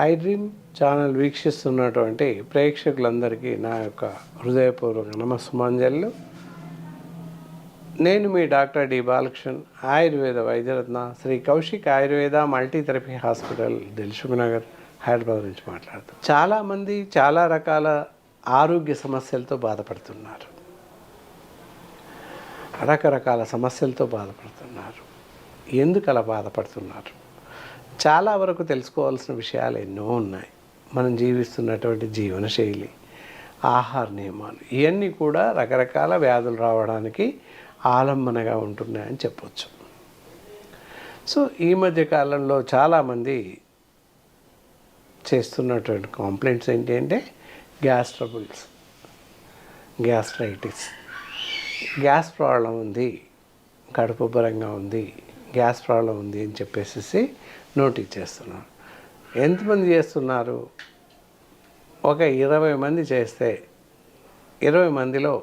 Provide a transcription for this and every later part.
IDream channel వీక్షిస్తున్నటువంటి ప్రేక్షకులందరికీ నా యొక్క హృదయపూర్వక నమస్సుమాంజలు. నేను మీ doctor D Balakrishnan Ayurveda Vaidyaratna Shri Kaushik Ayurveda multitherapy hospital Dilsukhnagar Hyderabad నుంచి మాట్లాడుతాను చాలామంది చాలా రకాల ఆరోగ్య సమస్యలతో బాధపడుతున్నారు. రకరకాల సమస్యలతో బాధపడుతున్నారు. ఎందుకు అలా బాధపడుతున్నారు? చాలా వరకు తెలుసుకోవాల్సిన విషయాలు ఎన్నో ఉన్నాయి. మనం జీవిస్తున్నటువంటి జీవనశైలి ఆహార నియమాలు ఇవన్నీ కూడా రకరకాల వ్యాధులు రావడానికి ఆలంబనగా ఉంటున్నాయని చెప్పొచ్చు. సో ఈ మధ్య కాలంలో చాలామంది చేస్తున్నటువంటి కాంప్లైంట్స్ ఏంటి అంటే gas troubles gastritis. Gas problem ఉంది కడుపు ఉంది గ్యాస్ ప్రాబ్లం ఉంది అని చెప్పేసి నోటీస్ చేస్తున్నారు ఎంతమంది చేస్తున్నారు? ఒక ఇరవై మంది చేస్తే ఇరవై మందిలో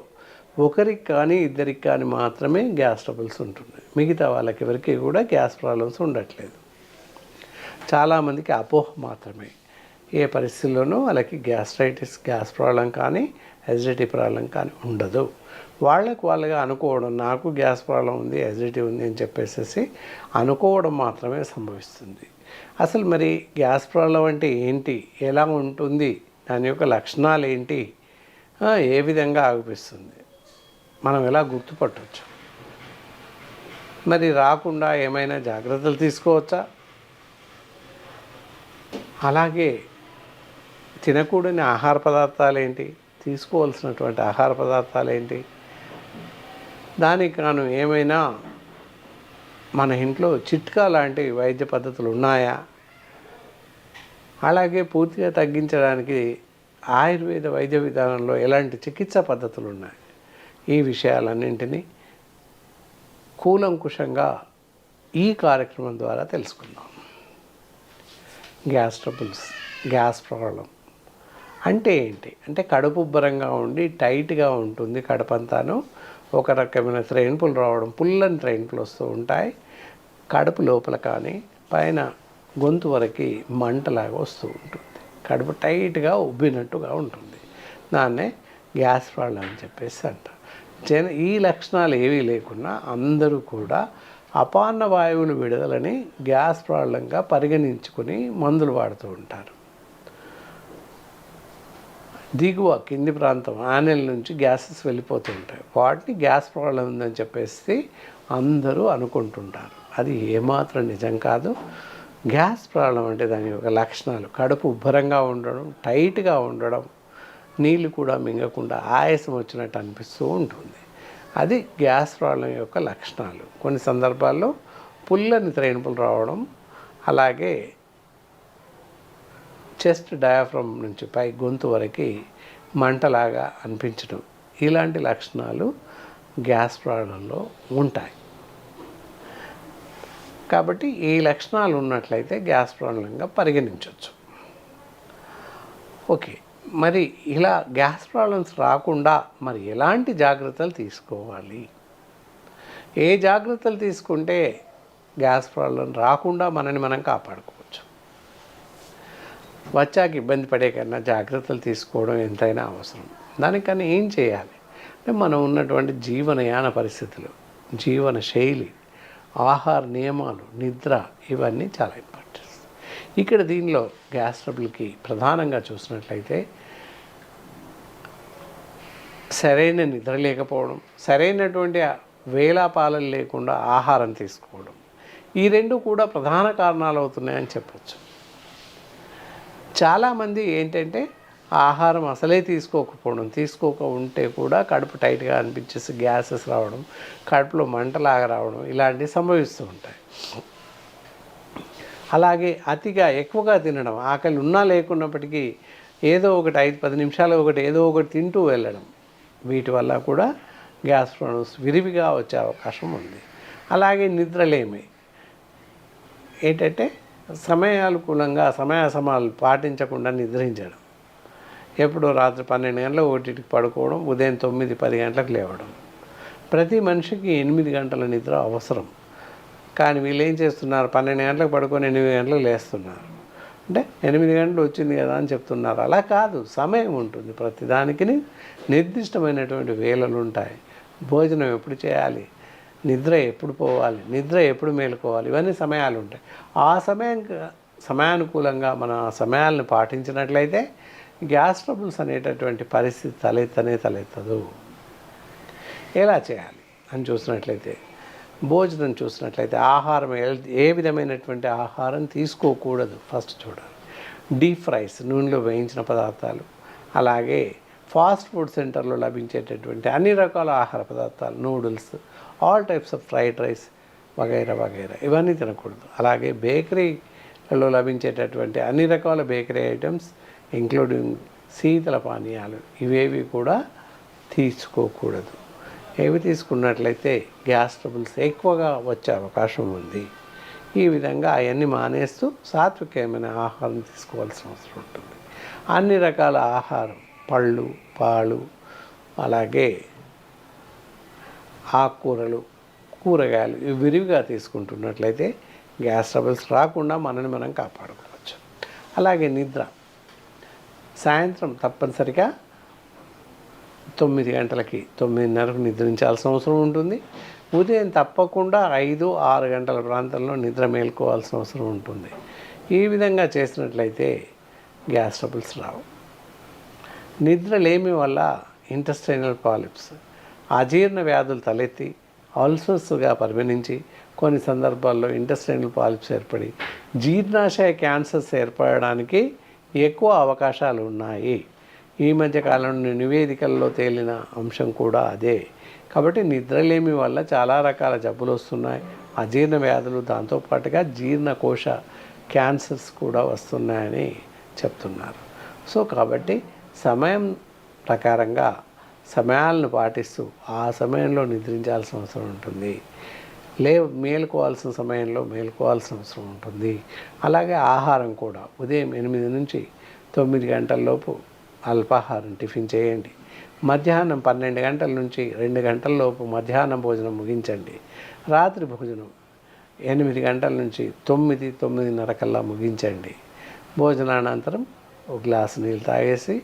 ఒకరికి కానీ ఇద్దరికి కానీ మాత్రమే గ్యాస్ ట్రబుల్స్ ఉంటున్నాయి మిగతా వాళ్ళకి ఎవరికి కూడా గ్యాస్ ప్రాబ్లమ్స్ ఉండట్లేదు. చాలామందికి అపోహ మాత్రమే. ఏ పరిస్థితుల్లోనూ వాళ్ళకి గ్యాస్ట్రైటిస్ గ్యాస్ ప్రాబ్లం కానీ ఎసిడిటీ ప్రాబ్లం కానీ ఉండదు. వాళ్ళకు వాళ్ళుగా అనుకోవడం నాకు గ్యాస్ ప్రాబ్లం ఉంది ఎసిడిటీ ఉంది అని చెప్పేసి అనుకోవడం మాత్రమే సంభవిస్తుంది. అసలు మరి గ్యాస్ ప్రాబ్లం అంటే ఏంటి? ఎలా ఉంటుంది? దాని యొక్క లక్షణాలు ఏంటి? ఏ విధంగా ఆగిపిస్తుంది? మనం ఎలా గుర్తుపట్టవచ్చు మరి రాకుండా ఏమైనా జాగ్రత్తలు తీసుకోవచ్చా? అలాగే తినకూడని ఆహార పదార్థాలు ఏంటి? తీసుకోవాల్సినటువంటి ఆహార పదార్థాలు ఏంటి? దానికి మనం ఏమైనా మన ఇంట్లో చిట్కా లాంటి వైద్య పద్ధతులు ఉన్నాయా? అలాగే పూర్తిగా తగ్గించడానికి ఆయుర్వేద వైద్య విధానంలో ఎలాంటి చికిత్సా పద్ధతులు ఉన్నాయి? ఈ విషయాలన్నింటినీ కూలంకుషంగా ఈ కార్యక్రమం ద్వారా తెలుసుకుందాం. గ్యాస్ ట్రబుల్స్ గ్యాస్ ప్రాబ్లం అంటే ఏంటి? అంటే కడుపు ఉబ్బరంగా ఉండి టైట్గా ఉంటుంది కడుపంతాను ఒక రకమైన త్రైన్పులు రావడం పుల్లని త్రైన్పులు వస్తూ ఉంటాయి. కడుపు లోపల కానీ పైన గొంతు వరకు మంటలాగా వస్తూ ఉంటుంది. కడుపు టైట్గా ఉబ్బినట్టుగా ఉంటుంది. దాన్నే గ్యాస్ ప్రాబ్లం అని చెప్పేసి అంటారు. జన ఈ లక్షణాలు ఏవీ లేకున్నా అందరూ కూడా అపాన్న వాయువులు విడుదలని గ్యాస్ ప్రాబ్లంగా పరిగణించుకుని మందులు వాడుతూ ఉంటారు. దిగువ కింది ప్రాంతం ఆనెల నుంచి గ్యాసెస్ వెళ్ళిపోతూ ఉంటాయి. వాటిని గ్యాస్ ప్రాబ్లం ఉందని చెప్పేసి అందరూ అనుకుంటుంటారు. అది ఏమాత్రం నిజం కాదు. గ్యాస్ ప్రాబ్లం అంటే దాని యొక్క లక్షణాలు. కడుపు ఉబ్బరంగా ఉండడం టైట్గా ఉండడం నీళ్ళు కూడా మింగకుండా ఆయాసం వచ్చినట్టు అనిపిస్తూ ఉంటుంది. అది గ్యాస్ ప్రాబ్లం యొక్క లక్షణాలు. కొన్ని సందర్భాల్లో పుల్లని త్రేణుపులు రావడం అలాగే చెస్ట్ డయాఫ్రమ్ నుంచి పై గొంతు వరకు మంటలాగా అనిపించడం ఇలాంటి లక్షణాలు గ్యాస్ ప్రాబ్లంలో ఉంటాయి. కాబట్టి ఈ లక్షణాలు ఉన్నట్లయితే గ్యాస్ ప్రాబ్లంగా పరిగణించవచ్చు. ఓకే. మరి ఇలా గ్యాస్ ప్రాబ్లమ్స్ రాకుండా మరి ఎలాంటి జాగ్రత్తలు తీసుకోవాలి? ఏ జాగ్రత్తలు తీసుకుంటే గ్యాస్ ప్రాబ్లం రాకుండా మనని మనం కాపాడుకోవాలి వచ్చాక ఇబ్బంది పడే కన్నా జాగ్రత్తలు తీసుకోవడం ఎంతైనా అవసరం. దానికన్నా ఏం చేయాలి? అంటే మనం ఉన్నటువంటి జీవనయాన పరిస్థితులు జీవన శైలి ఆహార నియమాలు నిద్ర ఇవన్నీ చాలా ఇంపార్టెంట్. ఇక్కడ దీనిలో గ్యాస్ ట్రబుల్కి ప్రధానంగా చూసినట్లయితే సరైన నిద్ర లేకపోవడం సరైనటువంటి వేలాపాలలు లేకుండా ఆహారం తీసుకోవడం ఈ రెండు కూడా ప్రధాన కారణాలు అవుతున్నాయని చెప్పచ్చు. చాలామంది ఏంటంటే ఆహారం అసలే తీసుకోకపోవడం తీసుకోక ఉంటే కూడా కడుపు టైట్గా అనిపించేసి గ్యాసెస్ రావడం కడుపులో మంటలాగా రావడం ఇలాంటివి సంభవిస్తూ ఉంటాయి. అలాగే అతిగా ఎక్కువగా తినడం ఆకలి ఉన్నా లేకున్నప్పటికీ ఏదో ఒకటి ఐదు పది నిమిషాలు ఒకటి ఏదో ఒకటి తింటూ వెళ్ళడం వీటి వల్ల కూడా గ్యాస్ ప్రాబ్లమ్స్ విరివిగా వచ్చే అవకాశం ఉంది. అలాగే నిద్రలేమి. ఏంటంటే సమయానుకూలంగా సమయాసమాలు పాటించకుండా నిద్రించడం. ఎప్పుడో రాత్రి పన్నెండు గంటలకు ఒకటికి పడుకోవడం ఉదయం తొమ్మిది పది గంటలకు లేవడం. ప్రతి మనిషికి ఎనిమిది గంటల నిద్ర అవసరం. కానీ వీళ్ళు ఏం చేస్తున్నారు? పన్నెండు గంటలకు పడుకొని ఎనిమిది గంటలకు లేస్తున్నారు. అంటే ఎనిమిది గంటలు వచ్చింది కదా అని చెప్తున్నారు. అలా కాదు సమయం ఉంటుంది ప్రతిదానికి నిర్దిష్టమైనటువంటి వేళలు ఉంటాయి భోజనం ఎప్పుడు చేయాలి? నిద్ర ఎప్పుడు పోవాలి? నిద్ర ఎప్పుడు మేలుకోవాలి? ఇవన్నీ సమయాలు ఉంటాయి. ఆ సమయం సమయానుకూలంగా మన సమయాలను పాటించినట్లయితే గ్యాస్ ట్రబుల్స్ అనేటటువంటి పరిస్థితి తలెత్తనే తలెత్తదు. ఎలా చేయాలి అని చూసినట్లయితే భోజనం చూసినట్లయితే ఆహారం ఏ- ఏ విధమైనటువంటి ఆహారం తీసుకోకూడదు ఫస్ట్ చూడాలి. డీప్ ఫ్రైస్ నూనెలో వేయించిన పదార్థాలు అలాగే ఫాస్ట్ ఫుడ్ సెంటర్లో లభించేటటువంటి అన్ని రకాల ఆహార పదార్థాలు noodles all types of fried rice వగైరా వగైరా ఇవన్నీ తినకూడదు. అలాగే బేకరీలలో లభించేటటువంటి అన్ని రకాల బేకరీ ఐటమ్స్ ఇంక్లూడింగ్ శీతల పానీయాలు ఇవేవి కూడా తీసుకోకూడదు. ఏవి తీసుకున్నట్లయితే గ్యాస్ ట్రబుల్స్ ఎక్కువగా వచ్చే అవకాశం ఉంది. ఈ విధంగా అవన్నీ మానేస్తూ సాత్వికమైన ఆహారం తీసుకోవాల్సిన అవసరం ఉంటుంది. అన్ని రకాల ఆహారం పళ్ళు పాలు అలాగే ఆకుకూరలు కూరగాయలు ఇవి విరివిగా తీసుకుంటున్నట్లయితే గ్యాస్ ట్రబుల్స్ రాకుండా మనని మనం కాపాడుకోవచ్చు. అలాగే నిద్ర. సాయంత్రం తప్పనిసరిగా తొమ్మిది గంటలకి తొమ్మిదిన్నరకు నిద్రించాల్సిన అవసరం ఉంటుంది. ఉదయం తప్పకుండా ఐదు ఆరు గంటల ప్రాంతంలో నిద్ర మేల్కోవాల్సిన అవసరం ఉంటుంది. ఈ విధంగా చేసినట్లయితే గ్యాస్ ట్రబుల్స్ రావు. నిద్ర లేమి వల్ల ఇంటెస్టైనల్ పాలిప్స్ అజీర్ణ వ్యాధులు తలెత్తి అల్సర్స్గా పరిగణించి కొన్ని సందర్భాల్లో ఇంటెస్టైనల్ పాలిప్స్ ఏర్పడి జీర్ణాశయ క్యాన్సర్స్ ఏర్పడడానికి ఎక్కువ అవకాశాలు ఉన్నాయి. ఈ మధ్య కాలంలో నివేదికల్లో తేలిన అంశం కూడా అదే. కాబట్టి నిద్రలేమి వల్ల చాలా రకాల జబ్బులు వస్తున్నాయి. అజీర్ణ వ్యాధులు దాంతోపాటుగా జీర్ణకోశ క్యాన్సర్స్ కూడా వస్తున్నాయని చెప్తున్నారు. సో కాబట్టి సమయం ప్రకారంగా సమయాలను పాటిస్తూ ఆ సమయంలో నిద్రించాల్సిన అవసరం ఉంటుంది. లే మేలుకోవాల్సిన సమయంలో మేలుకోవాల్సిన అవసరం ఉంటుంది. అలాగే ఆహారం కూడా. ఉదయం ఎనిమిది నుంచి తొమ్మిది గంటల లోపు అల్పాహారం టిఫిన్ చేయండి. మధ్యాహ్నం పన్నెండు గంటల నుంచి రెండు గంటల లోపు మధ్యాహ్నం భోజనం ముగించండి. రాత్రి భోజనం ఎనిమిది గంటల నుంచి తొమ్మిది తొమ్మిదిన్నర కల్లా ముగించండి. భోజనానంతరం ఒక గ్లాసు నీళ్ళు తాగేసి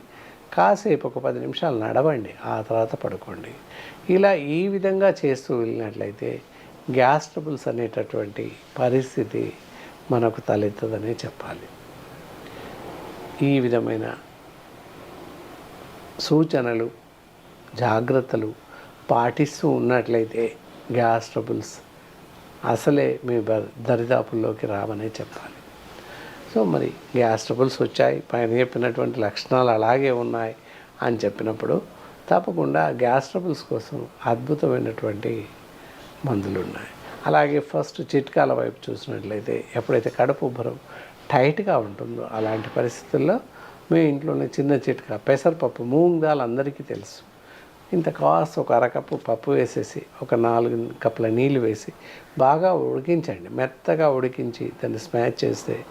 కాసేపు ఒక పది నిమిషాలు నడవండి ఆ తర్వాత పడుకోండి. ఇలా ఈ విధంగా చేస్తూ వెళ్ళినట్లయితే గ్యాస్ ట్రబుల్స్ అనేటటువంటి పరిస్థితి మనకు తలెత్తదనే చెప్పాలి. ఈ విధమైన సూచనలు జాగ్రత్తలు పాటిస్తూ ఉన్నట్లయితే గ్యాస్ ట్రబుల్స్ అసలే మీ దరిదాపుల్లోకి రావనే చెప్పాలి. సో మరి గ్యాస్ ట్రబుల్స్ వచ్చాయి. పైన చెప్పినటువంటి లక్షణాలు అలాగే ఉన్నాయి అని చెప్పినప్పుడు తప్పకుండా గ్యాస్ ట్రబుల్స్ కోసం అద్భుతమైనటువంటి మందులు ఉన్నాయి అలాగే ఫస్ట్ చిట్కాల వైపు చూసినట్లయితే ఎప్పుడైతే కడుపు ఉబ్బరం టైట్గా ఉంటుందో అలాంటి పరిస్థితుల్లో మీ ఇంట్లోనే చిన్న చిట్కా పెసరపప్పు మూంగ్ దాల్ అందరికీ తెలుసు. ఇంత కాస్త ఒక అరకప్పు పప్పు వేసేసి ఒక నాలుగు కప్పుల నీళ్ళు వేసి బాగా ఉడికించండి. మెత్తగా ఉడికించి దాన్ని స్మాష్ చేస్తే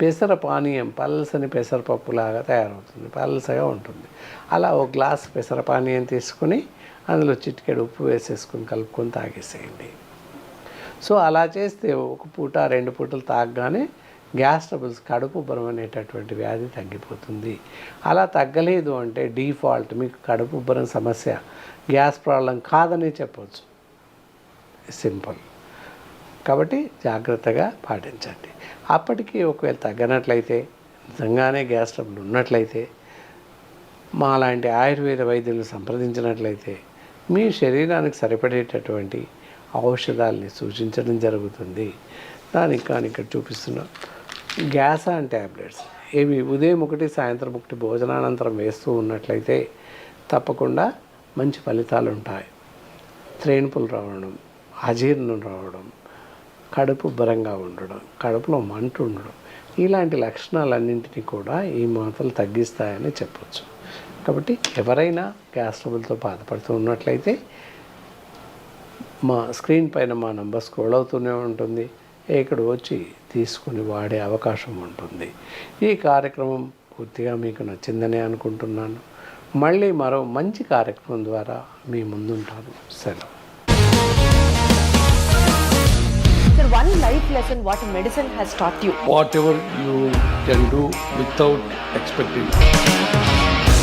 పెసర పానీయం పల్సని పెసరపప్పు లాగా తయారవుతుంది. పల్సగా ఉంటుంది. అలా ఒక గ్లాస్ పెసర పానీయం తీసుకుని అందులో చిటికెడు ఉప్పు వేసేసుకుని కలుపుకొని తాగేసేయండి. సో అలా చేస్తే ఒక పూట రెండు పూటలు తాగగానే గ్యాస్ ట్రబుల్స్ కడుపు ఉబ్బరం అనేటటువంటి వ్యాధి తగ్గిపోతుంది. అలా తగ్గలేదు అంటే డిఫాల్ట్ మీకు కడుపు ఉబ్బరం సమస్య గ్యాస్ ప్రాబ్లం కాదని చెప్పవచ్చు సింపుల్. కాబట్టి జాగ్రత్తగా పాటించండి. అప్పటికి ఒకవేళ తగ్గనట్లయితే నిజంగానే గ్యాస్ ట్రబుల్ ఉన్నట్లయితే మా లాంటి ఆయుర్వేద వైద్యులను సంప్రదించినట్లయితే మీ శరీరానికి సరిపడేటటువంటి ఔషధాలని సూచించడం జరుగుతుంది. దానికి కానీ ఇక్కడ చూపిస్తున్నాను గ్యాసాన్ ట్యాబ్లెట్స్ ఇవి ఉదయం ఒకటి సాయంత్రం ఒకటి భోజనానంతరం వేస్తూ ఉన్నట్లయితే తప్పకుండా మంచి ఫలితాలు ఉంటాయి. త్రేణుపులు రావడం అజీర్ణం రావడం కడుపు ఉబ్బరంగా ఉండడం కడుపులో మంట ఉండడం ఇలాంటి లక్షణాలన్నింటినీ కూడా ఈ మాత్రలు తగ్గిస్తాయని చెప్పవచ్చు కాబట్టి ఎవరైనా గ్యాస్ ట్రబుల్తో బాధపడుతూ ఉన్నట్లయితే మా స్క్రీన్ పైన మా నంబర్ స్క్రోల్ అవుతూనే ఉంటుంది. ఇక్కడ వచ్చి తీసుకుని వాడే అవకాశం ఉంటుంది ఈ కార్యక్రమం పూర్తిగా మీకు నచ్చిందని అనుకుంటున్నాను మళ్ళీ మరో మంచి కార్యక్రమం ద్వారా మీ ముందుంటాను సెలవు Sir, one life lesson what medicine has taught you. whatever you can do without expecting.